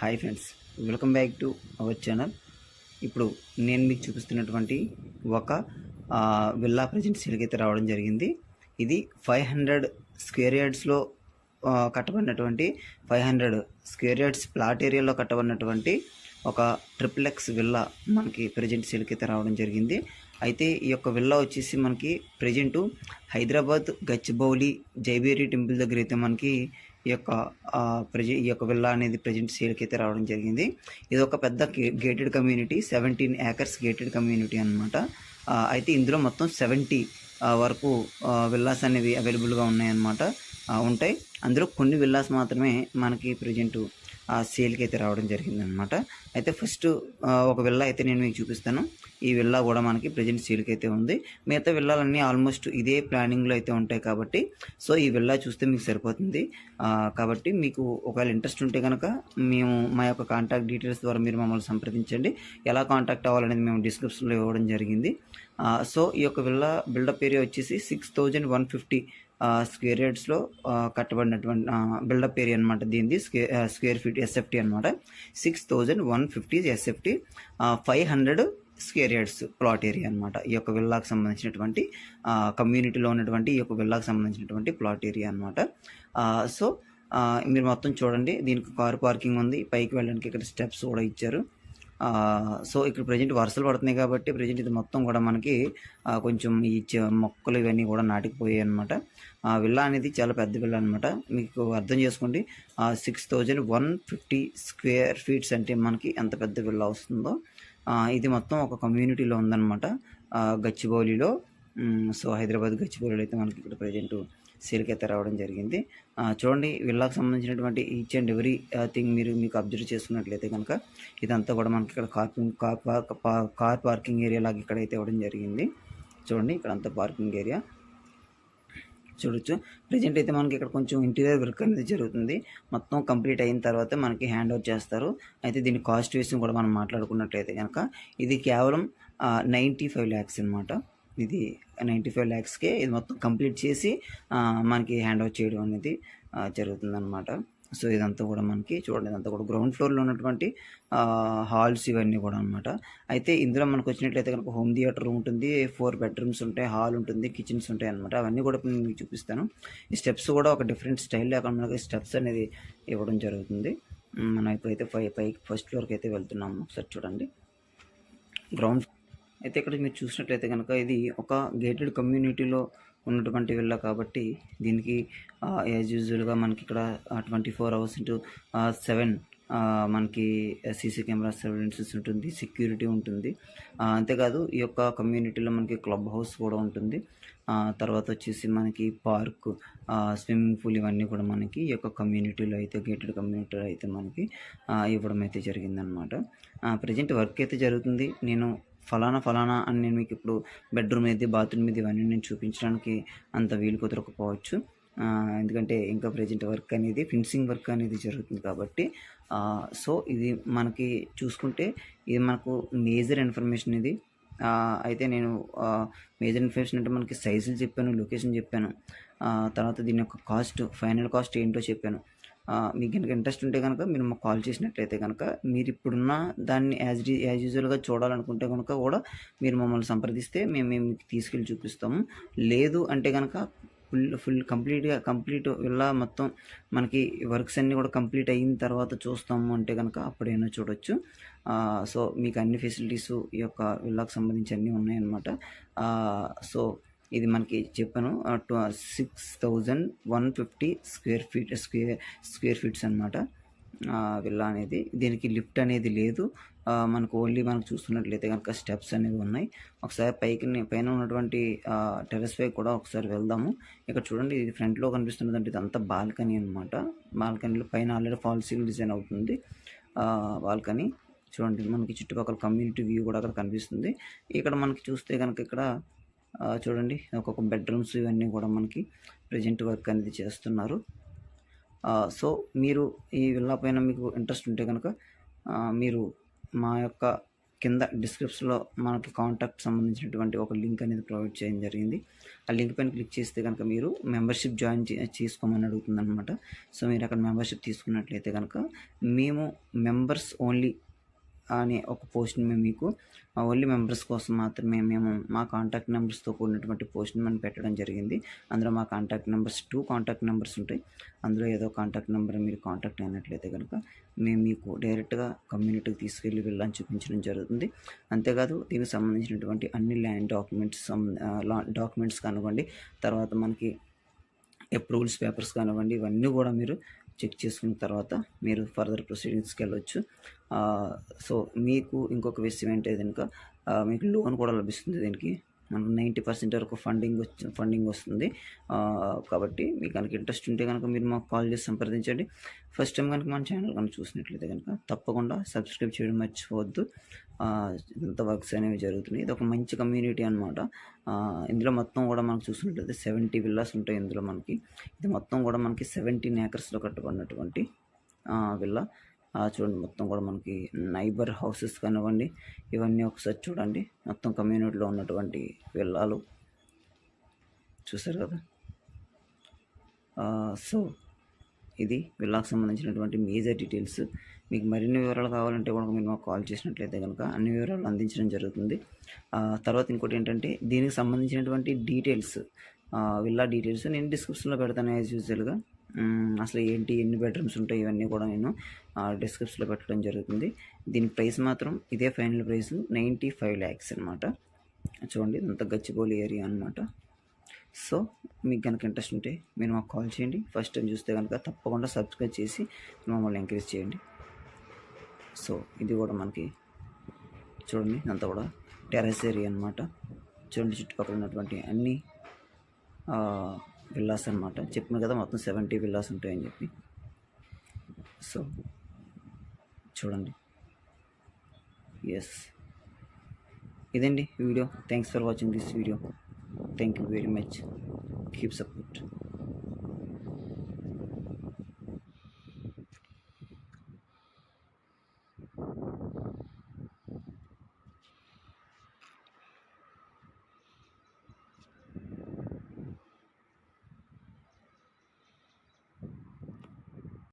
Hi friends welcome back to our channel. ఇప్పుడు నేను మీకు చూపిస్తున్నటువంటి ఒక విల్లా ప్రజెంట్ సేల్కి అయితే రావడం జరిగింది. ఇది ఫైవ్ హండ్రెడ్ స్క్వేర్ యార్డ్స్లో కట్టబడినటువంటి five hundred square yards plot ఏరియాలో కట్టబడినటువంటి ఒక ట్రిప్లెక్స్ విల్లా మనకి ప్రజెంట్ సేల్కి అయితే రావడం జరిగింది. అయితే ఈ యొక్క విల్లా వచ్చేసి మనకి ప్రజెంటు హైదరాబాద్ గచ్చిబౌలి జైబేరి టెంపుల్ దగ్గర అయితే మనకి ఈ యొక్క ఆ, ప్రజ ఈ యొక్క విల్లా అనేది ప్రజెంట్ సేల్కి అయితే రావడం జరిగింది. ఇది ఒక పెద్ద gated community seventeen acres gated community అనమాట అయితే ఇందులో మొత్తం సెవెంటీ వరకు విల్లాస్ అనేవి అవైలబుల్గా ఉన్నాయన్నమాట. ఉంటాయి. అందులో కొన్ని విల్లాస్ మాత్రమే మనకి ప్రజెంటు ఆ సేల్కి అయితే రావడం జరిగింది అనమాట అయితే ఫస్ట్ ఒక విల్లా అయితే నేను మీకు చూపిస్తాను. ఈ విల్లా కూడా మనకి ప్రజెంట్ సేల్కి అయితే ఉంది. మిగతా విల్లాలన్నీ ఆల్మోస్ట్ ఇదే ప్లానింగ్లో అయితే ఉంటాయి కాబట్టి సో ఈ విల్లా చూస్తే మీకు సరిపోతుంది. కాబట్టి మీకు ఒకవేళ ఇంట్రెస్ట్ ఉంటే కనుక మేము మా యొక్క కాంటాక్ట్ డీటెయిల్స్ ద్వారా మీరు మమ్మల్ని సంప్రదించండి. ఎలా కాంటాక్ట్ అవ్వాలనేది మేము డిస్క్రిప్షన్లో ఇవ్వడం జరిగింది. సో ఈ యొక్క విల్లా బిల్డప్ ఏరియా వచ్చేసి six thousand one fifty square యార్డ్స్లో కట్టబడినటువంటి బిల్డప్ ఏరియా అనమాట దీనిది. స్క్వేర్ స్క్వేర్ ఫీట్ ఎస్ఎఫ్టీ అనమాట six thousand one fifty SFT five hundred square yards plot area అనమాట ఈ యొక్క విల్లాకు సంబంధించినటువంటి కమ్యూనిటీలో ఉన్నటువంటి ఈ యొక్క విల్లాకు సంబంధించినటువంటి ప్లాట్ ఏరియా అనమాట సో మీరు మొత్తం చూడండి. దీనికి కార్ పార్కింగ్ ఉంది. పైకి వెళ్ళడానికి ఇక్కడ స్టెప్స్ కూడా ఇచ్చారు. సో ఇక్కడ ప్రజెంట్ వర్షాలు పడుతున్నాయి కాబట్టి ప్రజెంట్ ఇది మొత్తం కూడా మనకి కొంచెం ఈ మొక్కలు ఇవన్నీ కూడా నాటికిపోయాయి అనమాట ఆ విల్లా అనేది చాలా పెద్ద విల్లా అనమాట మీకు అర్థం చేసుకోండి six thousand one fifty square feets అంటే మనకి ఎంత పెద్ద విల్లా వస్తుందో. ఇది మొత్తం ఒక కమ్యూనిటీలో ఉందన్నమాట. గచ్చిబౌలిలో సో హైదరాబాద్ గచ్చిబౌలిలో అయితే మనకి ఇక్కడ ప్రజెంట్ సేల్కి అయితే రావడం జరిగింది. చూడండి వీళ్ళకి సంబంధించినటువంటి ఈచ్ అండ్ ఎవరీ థింగ్ మీరు మీకు అబ్జర్వ్ చేసుకున్నట్లయితే కనుక ఇదంతా కూడా మనకి ఇక్కడ కార్పింగ్ car park car parking area లాగా ఇక్కడైతే ఇవ్వడం జరిగింది. చూడండి ఇక్కడ అంతా పార్కింగ్ ఏరియా చూడొచ్చు. ప్రజెంట్ అయితే మనకి ఇక్కడ కొంచెం ఇంటీరియర్ వర్క్ అనేది జరుగుతుంది. మొత్తం కంప్లీట్ అయిన తర్వాత మనకి హ్యాండ్ ఓవర్ చేస్తారు. అయితే దీని కాస్ట్ వేసి కూడా మనం మాట్లాడుకున్నట్లయితే కనుక ఇది కేవలం నైంటీ ఫైవ్ ల్యాక్స్ అనమాట ఇది నైంటీ ఫైవ్ ల్యాక్స్కే ఇది మొత్తం కంప్లీట్ చేసి మనకి హ్యాండ్ ఓవర్ చేయడం అనేది జరుగుతుంది అనమాట సో ఇదంతా కూడా మనకి చూడండి ఇదంతా కూడా గ్రౌండ్ ఫ్లోర్లో ఉన్నటువంటి హాల్స్ ఇవన్నీ కూడా అనమాట అయితే ఇందులో మనకు వచ్చినట్లయితే కనుక హోమ్ థియేటర్ ఉంటుంది ఫోర్ బెడ్రూమ్స్ ఉంటాయి హాల్ ఉంటుంది కిచెన్స్ ఉంటాయి అనమాట అవన్నీ కూడా నేను మీకు చూపిస్తాను. ఈ స్టెప్స్ కూడా ఒక డిఫరెంట్ స్టైల్ అక్కడ మనకి స్టెప్స్ అనేది ఇవ్వడం జరుగుతుంది. మనం ఇప్పుడైతే పై పైకి ఫస్ట్ ఫ్లోర్కి అయితే వెళ్తున్నాము. ఒకసారి చూడండి. గ్రౌండ్ అయితే ఇక్కడ మీరు చూసినట్లయితే కనుక ఇది ఒక గేటెడ్ కమ్యూనిటీలో ఉన్నటువంటి విల్లా కాబట్టి దీనికి యాజ్ యూజువల్గా మనకి ఇక్కడ twenty four hours into seven మనకి సీసీ కెమెరా సర్వేలెన్సెస్ ఉంటుంది సెక్యూరిటీ ఉంటుంది. అంతేకాదు ఈ యొక్క కమ్యూనిటీలో మనకి క్లబ్ హౌస్ కూడా ఉంటుంది. తర్వాత వచ్చేసి మనకి పార్క్ స్విమ్మింగ్ పూల్ ఇవన్నీ కూడా మనకి ఈ యొక్క కమ్యూనిటీలో అయితే గేటెడ్ కమ్యూనిటీలో అయితే మనకి ఇవ్వడం అయితే జరిగిందనమాట ప్రజెంట్ వర్క్ అయితే జరుగుతుంది. నేను ఫలానా ఫలానా అని నేను మీకు ఇప్పుడు బెడ్రూమ్ ఇది బాత్రూమ్ ఇది ఇవన్నీ నేను చూపించడానికి అంత వీలు కుదరకపోవచ్చు. ఎందుకంటే ఇంకా ప్రజెంట్ వర్క్ అనేది ఫినిషింగ్ వర్క్ అనేది జరుగుతుంది కాబట్టి సో ఇది మనకి చూసుకుంటే ఇది మనకు మేజర్ ఇన్ఫర్మేషన్ ఇది. అయితే నేను మేజర్ ఇన్ఫర్మేషన్ అంటే మనకి సైజులు చెప్పాను లొకేషన్ చెప్పాను. తర్వాత దీని యొక్క కాస్ట్ ఫైనల్ కాస్ట్ ఏంటో చెప్పాను. మీకు కనుక ఇంట్రెస్ట్ ఉంటే కనుక మీరు మాకు కాల్ చేసినట్లయితే కనుక మీరు ఇప్పుడున్న దాన్ని యాజ్ యాజ్ యూజువల్గా చూడాలనుకుంటే కనుక కూడా మీరు మమ్మల్ని సంప్రదిస్తే మేము మేము మీకు తీసుకెళ్ళి చూపిస్తాము. లేదు అంటే కనుక ఫుల్ ఫుల్ కంప్లీట్గా కంప్లీట్ ఇలా మొత్తం మనకి వర్క్స్ అన్నీ కూడా కంప్లీట్ అయిన తర్వాత చూస్తాము అంటే కనుక అప్పుడైనా చూడొచ్చు. సో మీకు అన్ని ఫెసిలిటీస్ ఈ యొక్క విల్లాకు సంబంధించి అన్నీ ఉన్నాయన్నమాట. సో ఇది మనకి చెప్పాను six thousand one fifty square feet square square feets అనమాట విల్లా అనేది. దీనికి లిఫ్ట్ అనేది లేదు. మనకు ఓన్లీ మనకు చూస్తున్నట్లయితే కనుక స్టెప్స్ అనేవి ఉన్నాయి. ఒకసారి పైకి పైన ఉన్నటువంటి టెరెస్ పై కూడా ఒకసారి వెళ్దాము. ఇక్కడ చూడండి ఇది ఫ్రంట్లో కనిపిస్తున్నది అంటే ఇదంతా బాల్కనీ అనమాట బాల్కనీలో పైన ఆల్రెడీ ఫాల్ సీలింగ్ డిజైన్ అవుతుంది. బాల్కనీ. చూడండి మనకి చుట్టుపక్కల కమ్యూనిటీ వ్యూ కూడా అక్కడ కనిపిస్తుంది. ఇక్కడ మనకి చూస్తే కనుక ఇక్కడ చూడండి ఒక్కొక్క బెడ్రూమ్స్ ఇవన్నీ కూడా మనకి ప్రజెంట్ వర్క్ అనేది చేస్తున్నారు. సో మీరు ఈ విల్లా పైన మీకు ఇంట్రెస్ట్ ఉంటే కనుక మీరు మా యొక్క కింద డిస్క్రిప్షన్లో మనకి కాంటాక్ట్ సంబంధించినటువంటి ఒక లింక్ అనేది ప్రొవైడ్ చేయడం జరిగింది. ఆ లింక్ పైన క్లిక్ చేస్తే కనుక మీరు మెంబర్షిప్ జాయిన్ చేసుకోమని అడుగుతుంది అనమాట సో మీరు అక్కడ మెంబర్షిప్ తీసుకున్నట్లయితే కనుక మేము మెంబర్స్ ఓన్లీ అనే ఒక పోస్ట్ని మేము మీకు ఓన్లీ మెంబర్స్ కోసం మాత్రమే మేము మా కాంటాక్ట్ నెంబర్స్తో కూడినటువంటి పోస్ట్ని మనం పెట్టడం జరిగింది. అందులో మా contact numbers two contact numbers ఉంటాయి. అందులో ఏదో కాంటాక్ట్ నెంబర్ మీరు కాంటాక్ట్ అయినట్లయితే కనుక మేము మీకు డైరెక్ట్గా కమ్యూనిటీకి తీసుకెళ్ళి వెళ్ళని చూపించడం జరుగుతుంది. అంతేకాదు దీనికి సంబంధించినటువంటి అన్ని ల్యాండ్ డాక్యుమెంట్స్ డాక్యుమెంట్స్ కనుగొండి తర్వాత మనకి అప్రూవల్స్ పేపర్స్ కానివ్వండి ఇవన్నీ కూడా మీరు చెక్ చేసుకున్న తర్వాత మీరు ఫర్దర్ ప్రొసీడింగ్స్కి వెళ్ళొచ్చు. సో మీకు ఇంకొక విషయం ఏంటంటే కనుక మీకు లోన్ కూడా లభిస్తుంది దీనికి. మనకు నైంటీ పర్సెంట్ వరకు ఫండింగ్ వచ్చి ఫండింగ్ వస్తుంది. కాబట్టి మీకు కనుక ఇంట్రెస్ట్ ఉంటే కనుక మీరు మాకు కాల్ చేసి సంప్రదించండి. ఫస్ట్ టైం కనుక మన ఛానల్ కనుక చూసినట్లయితే కనుక తప్పకుండా సబ్స్క్రైబ్ చేయడం మర్చిపోవద్దు. ఇంత వర్క్స్ అనేవి జరుగుతున్నాయి. ఇది ఒక మంచి కమ్యూనిటీ అనమాట ఇందులో మొత్తం కూడా మనకు చూసినట్లయితే సెవెంటీ విల్లాస్ ఉంటాయి ఇందులో మనకి. ఇది మొత్తం కూడా మనకి సెవెంటీన్ ఏకర్స్లో కట్టబడినటువంటి విల్లా చూడండి మొత్తం కూడా మనకి నైబర్ హౌసెస్ కానివ్వండి ఇవన్నీ ఒకసారి చూడండి. మొత్తం కమ్యూనిటీలో ఉన్నటువంటి విల్లాలు చూసారు కదా? సో ఇది విల్లాకు సంబంధించినటువంటి మేజర్ డీటెయిల్స్ మీకు మరిన్ని వివరాలు కావాలంటే కూడా మీరు మాకు కాల్ చేసినట్లయితే కనుక అన్ని వివరాలు అందించడం జరుగుతుంది. తర్వాత ఇంకోటి ఏంటంటే దీనికి సంబంధించినటువంటి డీటెయిల్స్ విల్లా డీటెయిల్స్ నేను డిస్క్రిప్షన్లో పెడతాను యాజ్ యూజువల్గా అసలు ఏంటి ఎన్ని బెడ్రూమ్స్ ఉంటాయి ఇవన్నీ కూడా నేను డిస్క్రిప్షన్లో పెట్టడం జరుగుతుంది. దీని ప్రైస్ మాత్రం ఇదే final price ninety five lakhs అనమాట చూడండి ఇదంతా గచ్చిబౌలి ఏరియా అనమాట సో మీకు కనుక ఇంట్రెస్ట్ ఉంటే మీరు మాకు కాల్ చేయండి. ఫస్ట్ టైం చూస్తే కనుక తప్పకుండా సబ్స్క్రైబ్ చేసి మమ్మల్ని ఎంకరేజ్ చేయండి. సో ఇది కూడా మనకి చూడండి ఇదంతా కూడా టెర్రస్ ఏరియా అనమాట చూడండి చుట్టుపక్కల ఉన్నటువంటి అన్ని విల్లాస్ అనమాట చెప్పిన కదా మొత్తం సెవెంటీ విల్లాస్ ఉంటాయని చెప్పి. సో చూడండి. ఎస్ ఇదండి video. Thanks for watching this video thank you very much keep support